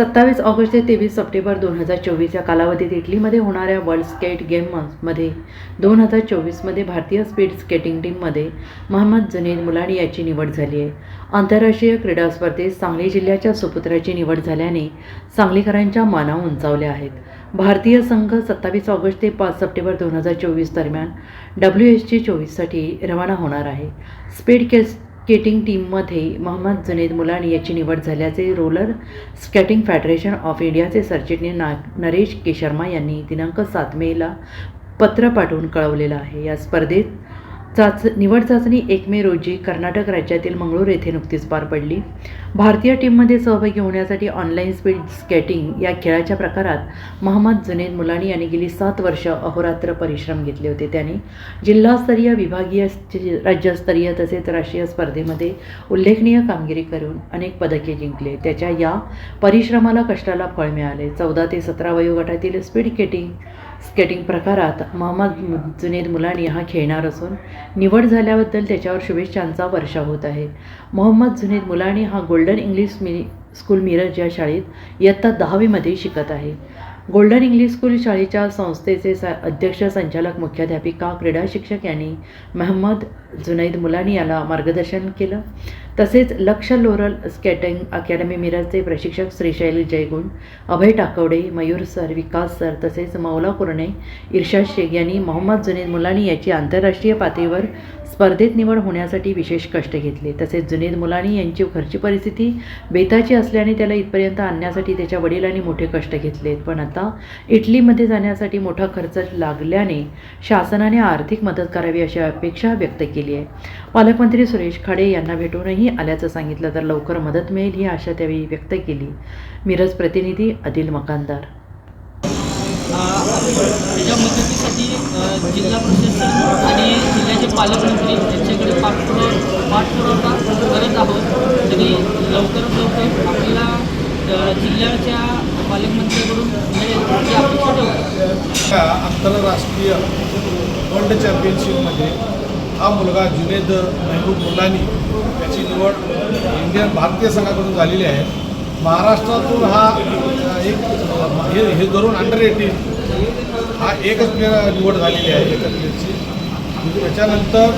सत्तावीस ऑगस्ट ते तेवीस सप्टेंबर दोन हजार चोवीस या कालावधीत इटलीमध्ये होणाऱ्या वर्ल्ड स्केट गेममध्ये दोन हजार चोवीसमध्ये भारतीय स्पीड स्केटिंग टीममध्ये मोहम्मद जुनेद मुलानी याची निवड झाली आहे. आंतरराष्ट्रीय क्रीडा स्पर्धेत सांगली जिल्ह्याच्या सुपुत्राची निवड झाल्याने सांगलीकरांच्या माना उंचावल्या आहेत. भारतीय संघ सत्तावीस ऑगस्ट ते पाच सप्टेंबर दोन हजार चोवीस दरम्यान डब्ल्यू एस जी चोवीससाठी रवाना होणार आहे. स्पीड केस स्केटिंग टीममध्ये मोहम्मद जुनेद मुलानी याची निवड झाल्याचे रोलर स्केटिंग फेडरेशन ऑफ इंडियाचे सरचिटणीस ना नरेश के शर्मा यांनी दिनांक सात मेला पत्र पाठवून कळवलेलं आहे. या स्पर्धेत चाच निवड चाचणी एक मे रोजी कर्नाटक राज्यातील मंगळूर येथे नुकतीच पार पडली. भारतीय टीममध्ये सहभागी होण्यासाठी ऑनलाईन स्पीड स्केटिंग या खेळाच्या प्रकारात मोहम्मद जुनेद मुलानी यांनी गेली सात वर्ष अहोरात्र परिश्रम घेतले होते. त्यांनी जिल्हास्तरीय विभागीय राज्यस्तरीय तसेच राष्ट्रीय स्पर्धेमध्ये उल्लेखनीय कामगिरी करून अनेक पदके जिंकले. त्याच्या या परिश्रमाला कष्टाला फळ मिळाले. चौदा ते सतरा वयोगटातील स्पीड स्केटिंग स्केटिंग प्रकारात मोहम्मद जुनेद मुलानी हा खेळणार असून निवड झाल्याबद्दल त्याच्यावर शुभेच्छांचा वर्षा होत आहे. मोहम्मद जुनेद मुलानी हा गोल्डन इंग्लिश मी स्कूल मिरज या शाळेत इयत्ता दहावीमध्ये शिकत आहे. गोल्डन इंग्लिश स्कूल शाळेच्या संस्थेचे स अध्यक्ष संचालक मुख्याध्यापिका क्रीडा शिक्षक यांनी महम्मद जुनैद मुलानी याला मार्गदर्शन केलं. तसेच लक्ष लोरल स्केटिंग अकॅडमी मिरजचे प्रशिक्षक श्रीशैल जयगुण अभय टाकवडे मयूर सर विकास सर तसेच मौला कुरणे इर्शाद शेख यांनी मोहम्मद जुनैद मुलानी याची आंतरराष्ट्रीय पातळीवर स्पर्धेत निवड होण्यासाठी विशेष कष्ट घेतले. तसेच जुनेद मुलानी यांची घरची परिस्थिती बेताची असल्याने त्याला इथपर्यंत आणण्यासाठी त्याच्या वडिलांनी मोठे कष्ट घेतलेत. पण आता इटलीमध्ये जाण्यासाठी मोठा खर्च लागल्याने शासनाने आर्थिक मदत करावी अशी अपेक्षा व्यक्त केली आहे. पालकमंत्री सुरेश खाडे यांना भेटूनही आल्याचं सांगितलं तर लवकर मदत मिळेल ही आशा त्यावेळी व्यक्त केली. मिरज प्रतिनिधी अदिल मकानदार. त्याच्या मदतीसाठी जिल्हा प्रशासन पालकमंत्री यांच्याकडे पाठपुरावा पाठपुरावा करत आहोत. तरी लवकरात लवकर आपल्याला जिल्ह्याच्या पालकमंत्र्यांकडून मिळेल आंतरराष्ट्रीय वर्ल्ड चॅम्पियनशिपमध्ये हा मुलगा जुनेद मेहबूब मुलानी याची निवड इंडियन भारतीय संघाकडून झालेली आहे. महाराष्ट्रातून हा एक हे हे धरून अंडर एटीन हा एकच प्लेअर निवड झालेली आहे. एका प्लेअरची त्याच्यानंतर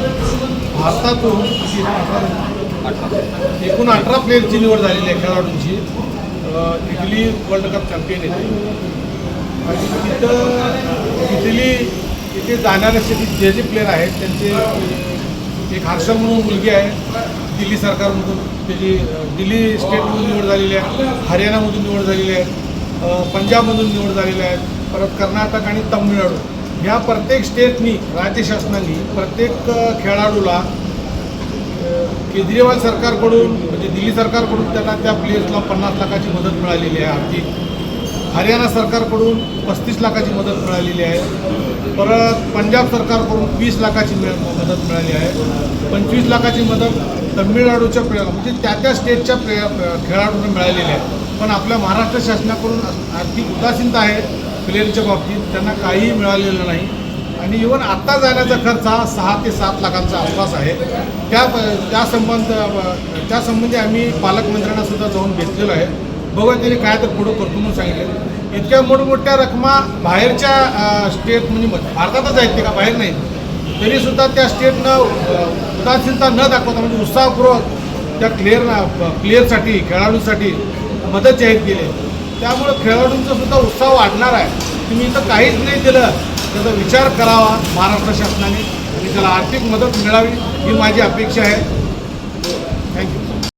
भारतातून एकूण अठरा प्लेअरची निवड झालेली आहे खेळाडूंची. इटली वर्ल्ड कप चॅम्पियन येते आणि तिथं इटली इथे जाणाऱ्या जे जे प्लेअर आहेत त्यांचे एक हर्षल म्हणून मुलगी आहे दिल्ली सरकारमधून. त्याची दिल्ली स्टेटमधून निवड झालेली आहे हरियाणामधून निवड झालेली आहे पंजाबमधून निवड झालेली आहे परत कर्नाटक आणि तमिळनाडू. ह्या प्रत्येक स्टेटनी राज्य शासनाने प्रत्येक खेळाडूला केजरीवाल सरकारकडून म्हणजे दिल्ली सरकारकडून त्यांना त्या प्लेयर्सला पन्नास लाखाची मदत मिळालेली आहे आर्थिक. हरियाणा सरकारकडून पस्तीस लाखाची मदत मिळालेली आहे. परत पंजाब सरकारकडून वीस लाखाची मिळ मदत मिळाली आहे. पंचवीस लाखाची मदत तमिळनाडूच्या प्लेयरला म्हणजे त्या त्या स्टेटच्या प्ले खेळाडूंना मिळालेली आहे. पण आपल्या महाराष्ट्र शासनाकडून आर्थिक उदासीनता आहे. प्लेनच्या बाबतीत त्यांना काहीही मिळालेलं नाही. आणि इवन आत्ता जाण्याचा खर्च हा सहा ते सात लाखांचा आसपास आहे. त्या त्या संबंध त्यासंबंधी आम्ही पालकमंत्र्यांनासुद्धा जाऊन भेटलेलो आहे. बघा त्यांनी काय तर पुढं करतो म्हणून सांगितलं. इतक्या मोठमोठ्या रकमा बाहेरच्या स्टेट म्हणजे भारतातच आहेत ते का? बाहेर नाही तरीसुद्धा त्या स्टेटनं उदासीनता न दाखवता म्हणजे उत्साहपूर्वक त्या क्लिअर प्लेयरसाठी खेळाडूंसाठी मदत जाहीर केली त्यामुळं खेळाडूंचा सुद्धा उत्साह वाढणार आहे. तुम्ही इथं काहीच नाही दिलं त्याचा विचार करावा महाराष्ट्र शासनाने. आणि त्याला आर्थिक मदत मिळावी ही माझी अपेक्षा आहे. थँक्यू